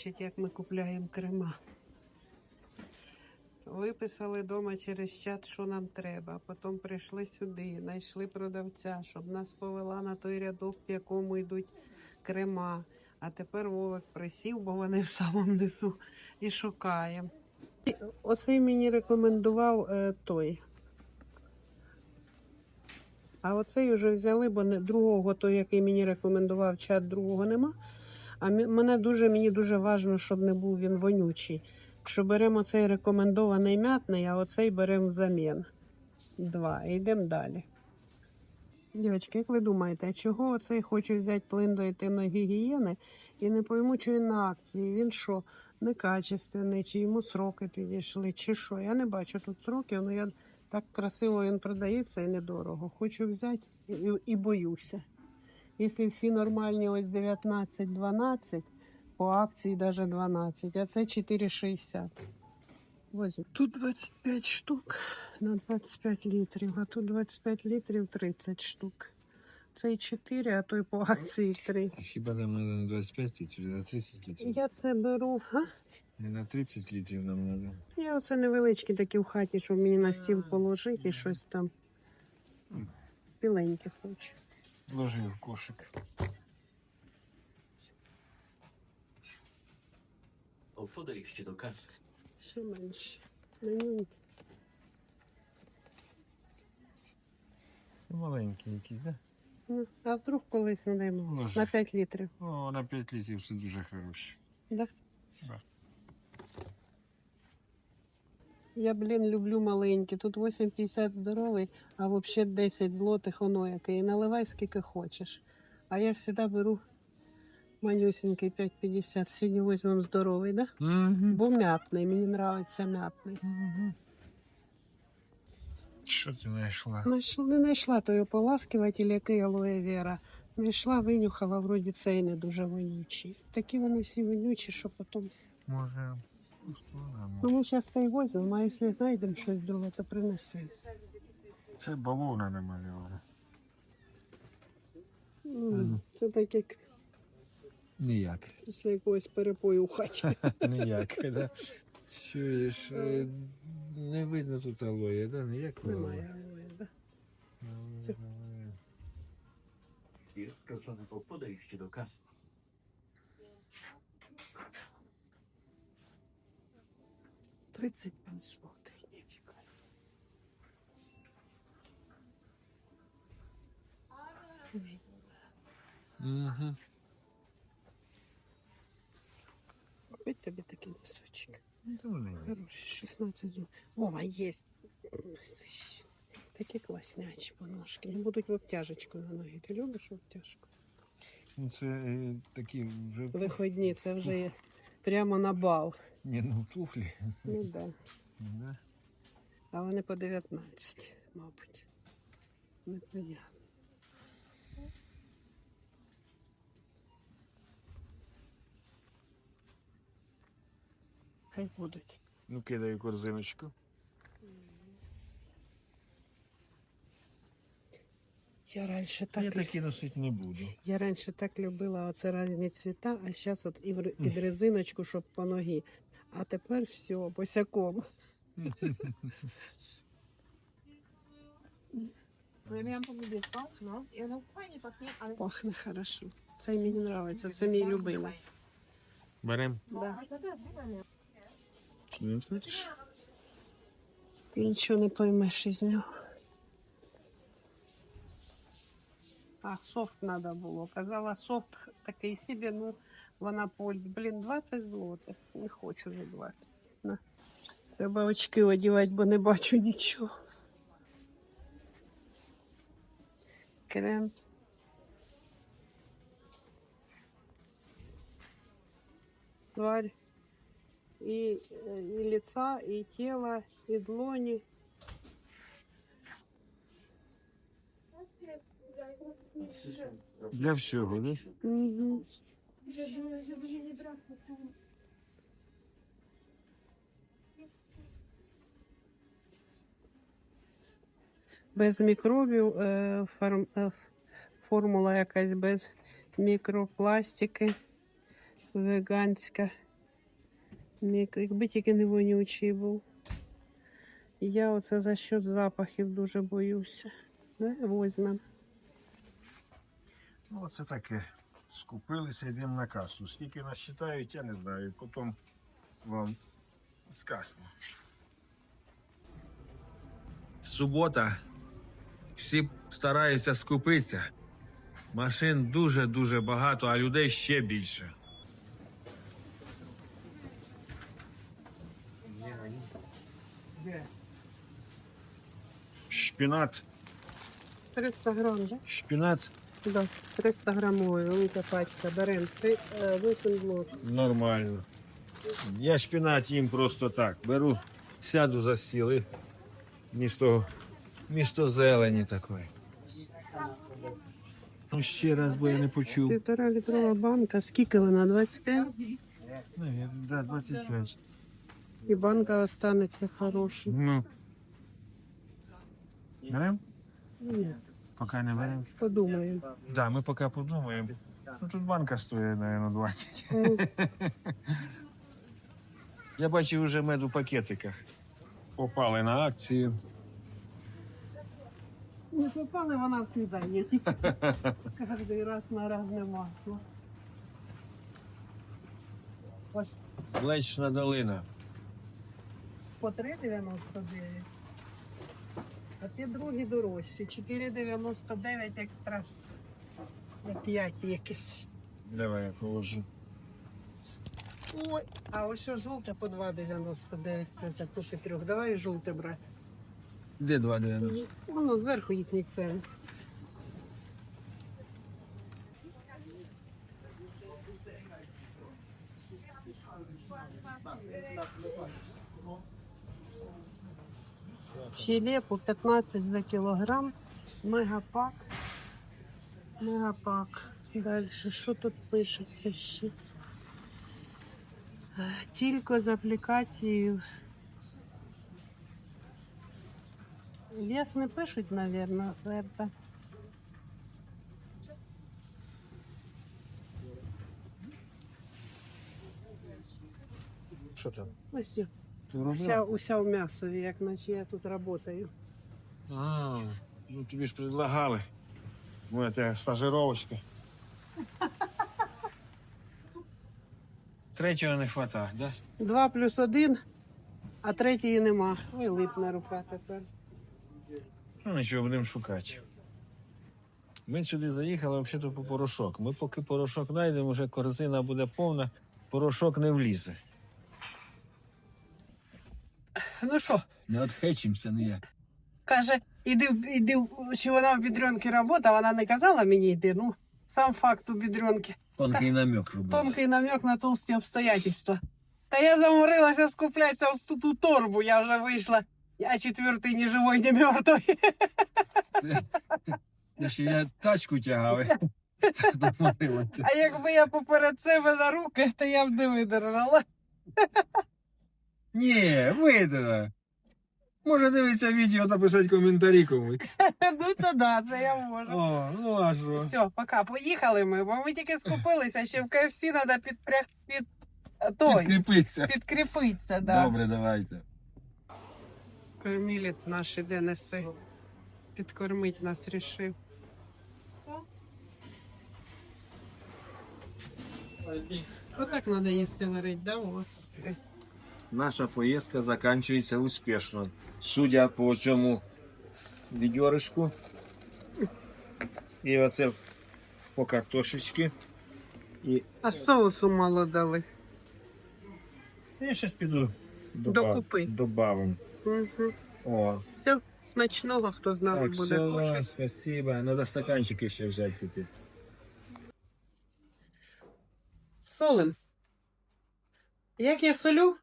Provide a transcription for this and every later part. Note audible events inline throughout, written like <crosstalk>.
бачить, як ми купляємо крема. Виписали вдома через чат, що нам треба. Потім прийшли сюди, знайшли продавця, щоб нас повела на той рядок, в якому йдуть крема. А тепер Вовик присів, бо вони в самому низу і шукаємо. Оцей мені рекомендував е, той. А оцей вже взяли, бо не, другого, той, який мені рекомендував чат, другого нема. А мене дуже, мені дуже важливо, щоб не був він вонючий. Що беремо цей рекомендований м'ятний, а оцей беремо взамін. Два. І йдемо далі. Дівчатки, як ви думаєте, чого оцей хоче взяти плин до етиногігієни і не пойму, чи він на акції. Він що, некачественний, чи йому сроки підійшли, чи що. Я не бачу тут сроків, але я так красиво він продається і недорого. Хочу взяти і, і боюся. Якщо всі нормальні, ось 19-12, по акції навіть 12, а це 4,60. Возьму. Тут 25 штук на 25 літрів, а тут 25 літрів 30 штук. Цей 4, а той по акції 3. А Хіба нам треба на 25 літрів, на 30 літрів? Я це беру. А? Не на 30 літрів нам треба. Я оце невеличкі такі в хаті, щоб мені на стіл положити і щось там. Біленьке хочу. Ложи в кошик. Подоріжчі до каси. Ще менше. Менюньке. Це маленький якийсь, да? Ну, А вдруг колись надаємо Ну, на 5 літрів. О, на 5 літрів це дуже хороше. Да? Да. Я, блін, люблю маленькі. Тут 8,50 здоровий, а взагалі 10 злотих воно яке. І наливай скільки хочеш. А я завжди беру манюсенький 5,50. Сьогодні візьмемо здоровий, да? Угу. Бо м'ятний, мені подобається м'ятний. Що ти знайшла? Не знайшла той ополаскиватель, який алоє вера. Знайшла, винюхала, вроді цей не дуже вонючий. Такі вони всі вонючі, що потім. Може. Ну, ми зараз це і візьмемо, а якщо знайдемо щось друге, то принеси. Це балона намальована. Ну, це так як Ніяк. після якогось перепою у хаті. <laughs> Ніяк, да? Чуєш, е, не видно тут алоє, да? Ніяк немає. Немає, немає, да. Все. Jest proszony o podejście do kasy. 35 жовтих ефікас. Угу. Опять тобі такий носочок. Ну, Хороший, 16 О, а є. Такі класнячі поножки. Не будуть в обтяжечку на ноги. Ти любиш обтяжку? Ну, Це е, такі вже Виходні, це вже є. Прямо на бал. Ні, ну туфлі. Ну да. Да? А вони по 19, мабуть. Непонятно. Хай будуть. Ну, кидаю корзиночку. Я раніше Я так, такі носити не буду. я раніше так любила оце різні цвіта, а зараз от і під резиночку, щоб по ногі. А тепер все, босяком. Ale... Пахне хорошо. Це мені подобається, це мій любимий. Берем. Да. Ну? І нічого не поймеш із нього. А софт треба було. Казала, софт такий собі, ну вона поль, блін, 20 злотих. Не хочу за 20. На. Треба очки одягати, бо не бачу нічого. Крем. Тварь. И, э, и лица, и тело, и длони. Для всього, całym... Без мікробів, е, фарм, е, формула якась без мікропластики, веганська. Як- Якби тільки не вонючий був. Я оце за счет запахів дуже боюся. Не возьмем. Ну, це таке. Скупилися, йдемо на касу. Скільки нас читають, я не знаю. Потім вам скажу. Субота. Всі стараються скупитися. Машин дуже-дуже багато, а людей ще більше. Шпінат. 300 грам, да? Шпінат Да, 300 грамовий, велика пачка. Беремо 8 блок. Нормально. Я шпінат їм просто так. Беру, сяду за стіл і місто, місто зелені такої. Ну, ще раз, бо я не почув. Півтора літрова банка. Скільки вона? 25? Навірно, да, 25. І банка останеться хороша. Ну. Берем? Ні, Поки не берем. подумаємо. Да, ми поки подумаємо. Ну, тут банка стоїть, мабуть, 20. Ну, Я бачив вже мед у пакетиках. Попали на акцію. Не попали вона в снідання. тільки Кожний раз на разне масло. Ось Млечна долина. по 3,99. А ті другі дорожчі. 4,99 екстра. На 5 якісь. Давай я положу. Ой, а ось що жовте по 2,99 за купи трьох. Давай жовте брати. Де 2,90? Воно зверху їхні ціни. Філе по 15 за кілограм. Мегапак. Мегапак. Далі, що тут пишеться ще? Е, Тільки з аплікацією. Вес не пишуть, наверное, это. Що там? Ось? Вся, уся в м'ясові, як наче я тут працюю. А, ну тобі ж предлагали. Моя тебе стажировочка. Третього не вистачає, да? Два плюс один, а третьої нема. Ой, липне рука тепер. Ну нічого, будемо шукати. Ми сюди заїхали взагалі по порошок. Ми поки порошок знайдемо, вже корзина буде повна, порошок не влізе. Ну що, Не відхечимося ніяк. каже, іди, в- іди, в- чи вона в бідренки робота, вона не казала мені йти. Ну, сам факт у бідренки. Тонкий намек робив. Тонкий намек на толсті обстоятельства. Та я заморилася скуплятися в ту, ту торбу, я вже вийшла. Я четвертий ні живой, ні мертвий. <laughs> Ще я тачку тягав. <laughs> А якби я поперед себе на руки, то я б не видержала. Ні, видно. Може дивитися відео, написати коментарі комусь. <laughs> Ну це да, це я можу. О, ну а що? Все, пока, поїхали ми, бо ми тільки скупилися, ще в КФС треба підпряг під той, Підкріпитися. підкріпитися, да. Добре, давайте. Кормілець наш іде несе. Підкормить нас рішив. Отак треба їсти варить, да, Вова? Наша поїздка закінчується успішно. Судя по цьому відьоришку. І оце по картошечки. І А соусу мало дали. я зараз піду Докупи. Добавим. Угу. О, Все, смачного, хто знав, так, буде все, спасибо. Надо стаканчики ще взяти піти. Солим. Як я солю?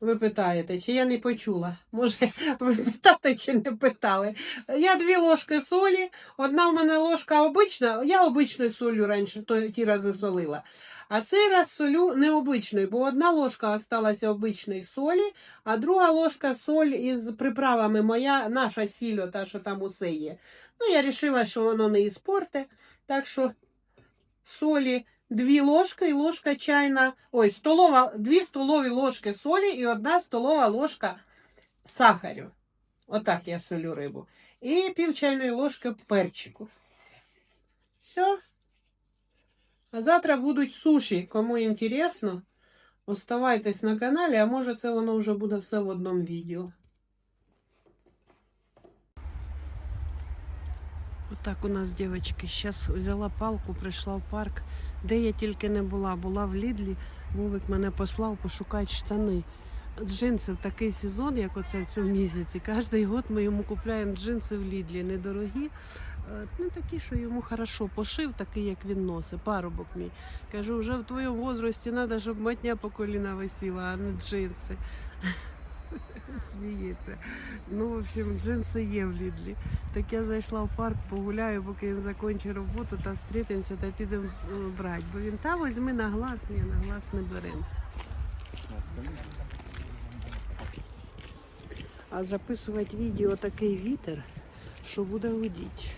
Ви питаєте, чи я не почула? Може, <laughs> ви питали чи не питали? Я дві ложки солі, одна в мене ложка обична, я обичною солю раніше то, ті рази солила. А цей раз солю необичною, бо одна ложка осталася обичної солі, а друга ложка соль із приправами моя, наша сіль, та що там усе є. Ну, я вирішила, що воно не іспорте, так що солі дві ложки і ложка чайна, ой, столова, дві столові ложки солі і одна столова ложка сахарю. Отак я солю рибу. І пів чайної ложки перчику. Все. А завтра будуть суші. Кому інтересно, оставайтесь на каналі, а може це воно вже буде все в одному відео. Отак у нас, дівчатки, зараз взяла палку, прийшла в парк. Де я тільки не була. Була в Лідлі. Вовик мене послав пошукати штани. Джинси в такий сезон, як оце в цьому місяці. Кожний год ми йому купуємо джинси в Лідлі. Недорогі, е, не такі, що йому хорошо пошив, такий, як він носить, парубок мій. Кажу, вже в твоєму возрасті треба, щоб матня по коліна висіла, а не джинси. <laughs> Сміється. Ну, в общем, джинси є в Лідлі. Так я зайшла в парк, погуляю, поки він закінчить роботу, та зустрітимося та підемо е, брати. Бо він та візьми на глаз, ні, на глаз не беремо. А записувати відео такий вітер, що буде гудіти.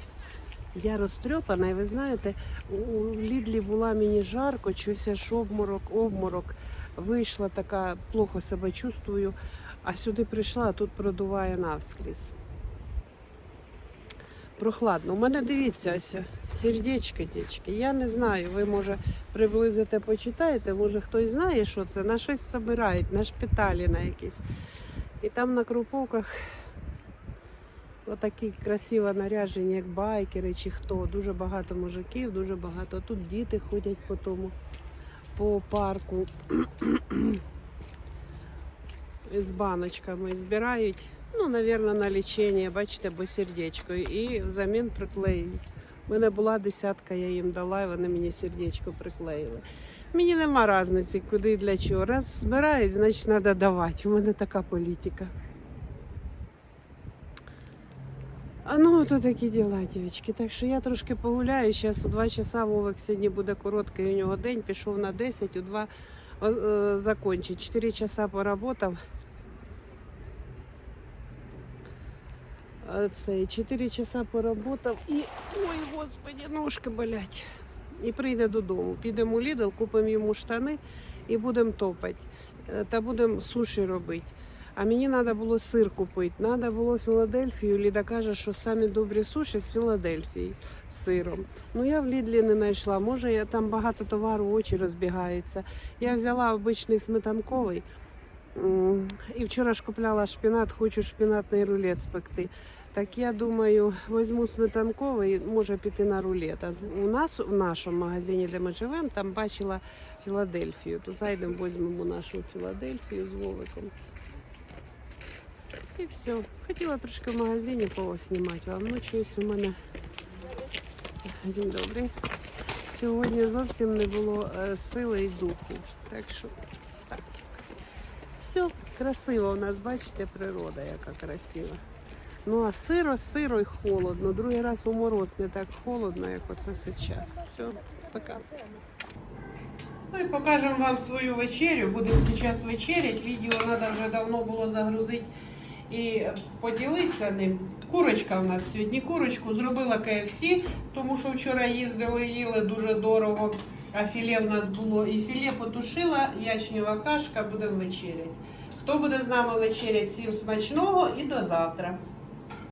Я розтрьопана, і ви знаєте, у Лідлі була мені жарко, щось аж обморок, обморок. Вийшла така, плохо себе чувствую, а сюди прийшла, а тут продуває навскрізь. Прохладно. У мене дивіться, ось сердечки, дічки. Я не знаю, ви може приблизите, почитаєте, може хтось знає, що це. На щось збирають, на шпиталі на якісь. І там на круповках отакі красиво наряжені, як байкери чи хто. Дуже багато мужиків, дуже багато. Тут діти ходять по тому, по парку з баночками збирають. Ну, напевно, на лічення, бачите, бо сердечко. І взамін приклеюють. У мене була десятка, я їм дала, і вони мені сердечко приклеїли. Мені нема різниці, куди і для чого. Раз збирають, значить треба давати. У мене така політика. А ну, то такі діла, дівчатки. Так що я трошки погуляю. Зараз у 2 часа Вовик сьогодні буде короткий у нього день. Пішов на 10, у 2 е, закончить. 4 часа поработав. Це 4 часа поработав і. Ой, господи, ножки болять. І прийде додому. Підемо у Лідл, купимо йому штани і будемо топати. Е, Та будемо суші робити. А мені треба було сир купити. Треба було Філадельфію. Ліда каже, що самі добрі суші з Філадельфії з сиром. Ну я в Лідлі не знайшла. Може, я там багато товару, очі розбігаються. Я взяла обичний сметанковий. І вчора ж купляла шпінат, хочу шпінатний рулет спекти. Так я думаю, візьму сметанковий, може піти на рулет. А у нас в нашому магазині, де ми живемо, там бачила Філадельфію. То зайдемо, візьмемо нашу Філадельфію з Вовиком. І все. Хотіла трошки в магазині поснімати вам. Ну, щось у мене день добрий. Сьогодні зовсім не було е, сили і духу. Так що так. Все красиво у нас, бачите, природа, яка красива. Ну а сиро, сиро і холодно. Другий раз у мороз не так холодно, як оце зараз. Все, пока. Ну і покажемо вам свою вечерю. Будемо зараз вечеряти. Відео треба вже давно було загрузити і поділитися ним. Курочка в нас сьогодні. Курочку зробила KFC, тому що вчора їздили, їли дуже дорого. А філе в нас було і філе потушила, ячнева кашка, будемо вечеряти. Хто буде з нами вечеряти, всім смачного і до завтра.